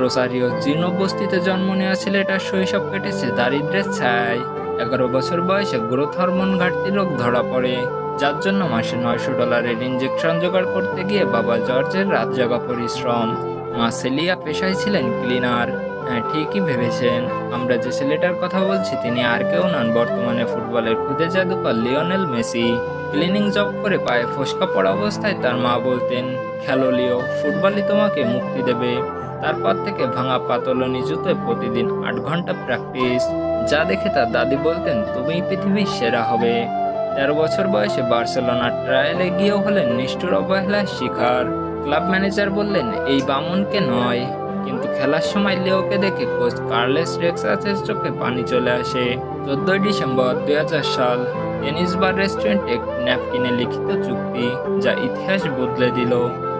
রোসারিও জীর্ণ বস্তিতে জন্ম নেওয়া ছেলেটার শৈশব কেটেছে দারিদ্রের ছায়। এগারো বছর বয়সে গ্রোথ হরমোন ঘাটতি রোগ ধরা পড়ে, যার জন্য মাসে নয়শো ডলারের ইঞ্জেকশন জোগাড় করতে গিয়ে বাবা জর্জের রাত জাগা পরিশ্রম। মা সেলিয়া পেশায় ছিলেন ক্লিনার। হ্যাঁ ঠিকই ভেবেছেন। আমরা যে ছেলেটার কথা বলছি, তিনি আর কেউ নন। বর্তমানে ফুটবলের খুদে জাদুকর লিওনেল মেসি। ক্লিনিং জব করে পায়ে ফসকা পড়া অবস্থায় তার মা বলতেন, খেলো লিও, ফুটবলই তোমাকে মুক্তি দেবে। তারপর থেকে ভাঙা পাতলনি জুতোয় প্রতিদিন আট ঘণ্টা প্র্যাকটিস যা দেখে তার দাদি বলতেন তুমিই পৃথিবীর সেরা হবে। তেরো বছর বয়সে বার্সেলোনার ট্রায়ালে গিয়েও হলেন নিষ্ঠুর অবহেলার শিকার। ক্লাব ম্যানেজার বললেন, এই বামনকে নয়। কিন্তু খেলার সময় লেওকে দেখে কোচ কার্লেস রেক্সাসের চোখে পানি চলে আসে। চোদ্দই ডিসেম্বর দুই হাজার সাল, টেনিস বার রেস্টুরেন্টে ন্যাপকিনে লিখিত চুক্তি, যা ইতিহাস বদলে দিল।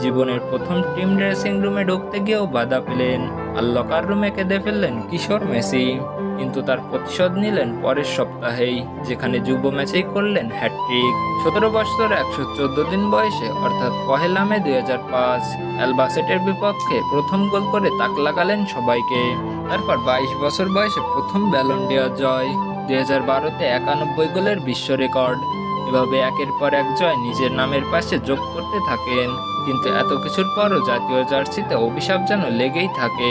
জীবনের প্রথম টিম ড্রেসিং রুমে ঢুকতে গিয়েও বাধা পেলেন। আর লকার রুমে কেঁদে ফেললেন কিশোর মেসি, কিন্তু তার প্রতিশোধ নিলেন পরের সপ্তাহেই, যেখানে যুব ম্যাচেই করলেন হ্যাট্রিক সতেরো বছর একশো চোদ্দ দিন বয়সে, অর্থাৎ পহেলা মে দুই হাজার পাঁচ অ্যালবাসেটের বিপক্ষে প্রথম গোল করে তাক লাগালেন সবাইকে। তারপর বাইশ বছর বয়সে প্রথম ব্যালন্ডিয়া জয়, দুই হাজার বারোতে একানব্বই গোলের বিশ্ব রেকর্ড। এভাবে একের পর এক জয় নিজের নামের পাশে যোগ করতে থাকেন। কিন্তু এত কিছুর পরও জাতীয় জার্সিতে অভিশাপ যেন লেগেই থাকে।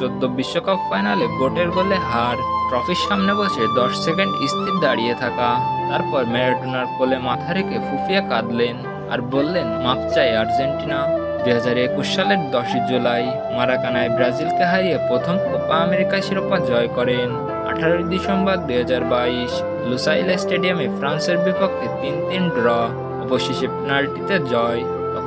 চোদ্দ বিশ্বকাপ ফাইনালে গোটের গোলে হার, ট্রফির সামনে বসে দশ সেকেন্ড স্থির দাঁড়িয়ে থাকা। তারপর ম্যারাডোনার কোলে মাথা রেখে ফুফিয়ে কাঁদলেন আর বললেন, মাপ চাই আর্জেন্টিনা। দুই হাজার একুশ সালের দশই জুলাই, মারাকানায় ব্রাজিলকে হারিয়ে প্রথম কোপা আমেরিকা শিরোপা জয় করেন। আঠারোই ডিসেম্বর দুই হাজার বাইশ, লুসাইলে স্টেডিয়ামে ফ্রান্সের বিপক্ষে তিন তিন ড্র, অবশেষে পেনাল্টিতে জয়।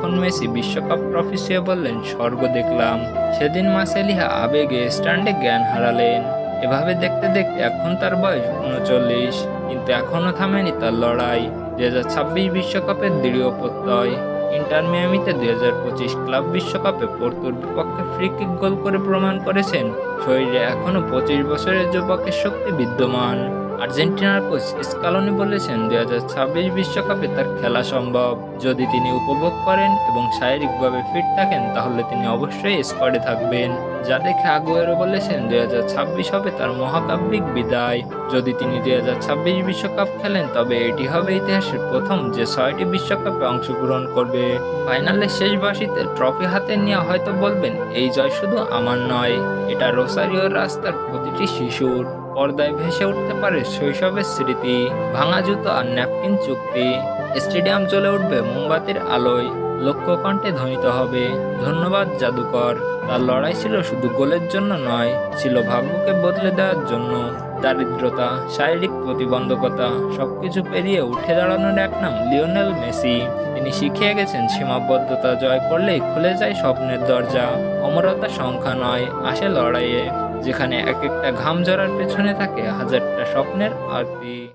তখন মেসি বিশ্বকাপ ট্রফি ছুঁয়ে বললেন, স্বর্গ দেখলাম। সেদিন মাসেলিহা আবেগে স্ট্যান্ডে জ্ঞান হারালেন। এভাবে দেখতে দেখতে এখন তার বয়স উনচল্লিশ, কিন্তু এখনও থামেনি তার লড়াই। দু হাজার ছাব্বিশ বিশ্বকাপের দৃঢ় প্রত্যয়। ইন্টার মিয়ামিতে দুই হাজার পঁচিশ ক্লাব বিশ্বকাপে পর্তুর বিপক্ষে ফ্রি কিক গোল করে প্রমাণ করেছেন, শরীরে এখনও পঁচিশ বছরের যুবকের শক্তি বিদ্যমান। আর্জেন্টিনার কোচ স্কালনি বলেছেন দুই হাজার ছাব্বিশ বিশ্বকাপে তার খেলা সম্ভব। যদি তিনি উপভোগ করেন এবং শারীরিকভাবে ফিট থাকেন, তাহলে তিনি অবশ্যই স্কোয়াডে থাকবেন। যা দেখে আগুয়েরো বলেছেন দুই হাজার ছাব্বিশ হবে তার মহাকাব্যিক বিদায়। যদি তিনি দুই হাজার ছাব্বিশ বিশ্বকাপ খেলেন, তবে এটি হবে ইতিহাসের প্রথম যে ছয়টি বিশ্বকাপে অংশগ্রহণ করবে। ফাইনালের শেষ বাসিতে ট্রফি হাতে নিয়ে হয়তো বলবেন, এই জয় শুধু আমার নয়, এটা রোসারিওর রাস্তার প্রতিটি শিশুর। পর্দায় ভেসে উঠতে পারে শৈশবের স্মৃতি, ভাঙা জুতো আর ন্যাপকিন চুক্তি। স্টেডিয়াম চলে উঠবে মোমবাতির আলোয়। লক্ষ্য কণ্ঠে ধ্বনিত হবে, ধন্যবাদ, জাদুকর। তার লড়াই ছিল শুধু গোলের জন্য নয়, ছিল ভাগ্যকে বদলে দেওয়ার জন্য। দারিদ্রতা, শারীরিক প্রতিবন্ধকতা, সবকিছু পেরিয়ে উঠে দাঁড়ানোর এক নাম লিওনেল মেসি। তিনি শিখিয়ে গেছেন, সীমাবদ্ধতা জয় করলেই খুলে যায় স্বপ্নের দরজা। অমরতা সংখ্যা নয়, আসে লড়াইয়ে, যেখানে এক একটা ঘাম জড়ার পেছনে থাকে হাজারটা স্বপ্নের আরতি।